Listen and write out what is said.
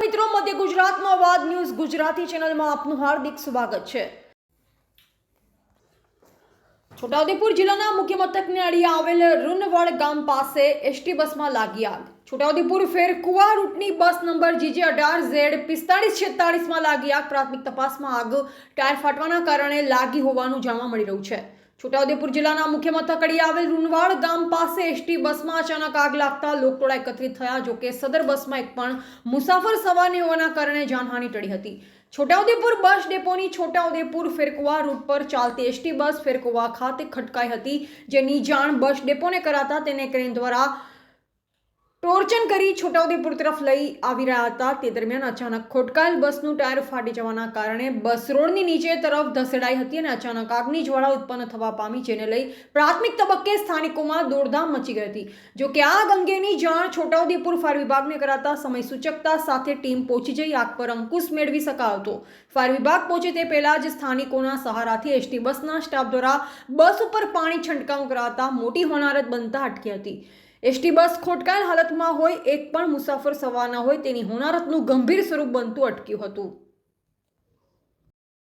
મિત્રો, મધ્ય ગુજરાતમાં વાદ ન્યૂઝ ગુજરાતી ચેનલમાં આપનું હાર્દિક સ્વાગત છે. છોટાઉદેપુર જિલ્લાના મુખ્ય મથકને અડી આવેલ રૂનવડ ગામ પાસે એસટી બસમાં લાગી આગ. છોટાઉદેપુર ફેર કુવા રૂટની બસ નંબર જીજે અઢાર ઝેડ પિસ્તાળીસ છેતાળીસમાં લાગી આગ. પ્રાથમિક તપાસમાં આગ ટાયર ફાટવાના કારણે લાગી હોવાનું જાણવા મળી રહ્યું છે. છોટાઉદેપુર જિલ્લાના મુખ્ય મથક અડી આવેલ રૂનવાડ ગામ પાસે એસટી બસમાં અચાનક આગ લાગતા લોકટોળા એકત્રિત થયા જોકે સદર બસમાં એક પણ મુસાફર સવાર હોવાના કારણે જાનહાનિ ટળી હતી. છોટાઉદેપુર બસ ડેપોની છોટાઉદેપુર ફેરકુવા રૂટ પર ચાલતી એસટી બસ ફેરકુવા ખાતે ખટકાઈ હતી. જેની જાણ બસ ડેપોને કરાતા તેને ક્રેન દ્વારા ટોર્ચન કરી છોટાઉદેપુર તરફ લઈ આવી રહ્યા હતા. તે દરમિયાન અચાનક ખોટકાયેલ બસનું ટાયર ફાટી જવાના કારણે બસ રોડની નીચે તરફ ધસેડાઈ હતી અને અચાનક આગની જ્વાળા ઉત્પન્ન થવા પામી, જેને લઈ પ્રાથમિક તબક્કે સ્થાનિકોમાં દોડધામ મચી ગઈ હતી. જો કે આગ અંગેની જાણ છોટાઉદેપુર ફાયર વિભાગને કરાતા સમય સૂચકતા સાથે ટીમ પહોંચી જઈ આગ પર અંકુશ મેળવી શકાયો હતો ફાયર વિભાગ પહોંચે તે પહેલાં જ સ્થાનિકોના સહારાથી એસટી બસના સ્ટાફ દ્વારા બસ ઉપર પાણી છંટકાવ કરાતા મોટી હોનારત બનતા અટકી હતી. એસટી બસ ખોટકાયેલ હાલતમાં હોય, એક પણ મુસાફર સવાર ન હોય તેની હોનારતનું ગંભીર સ્વરૂપ બનતું અટક્યું હતું.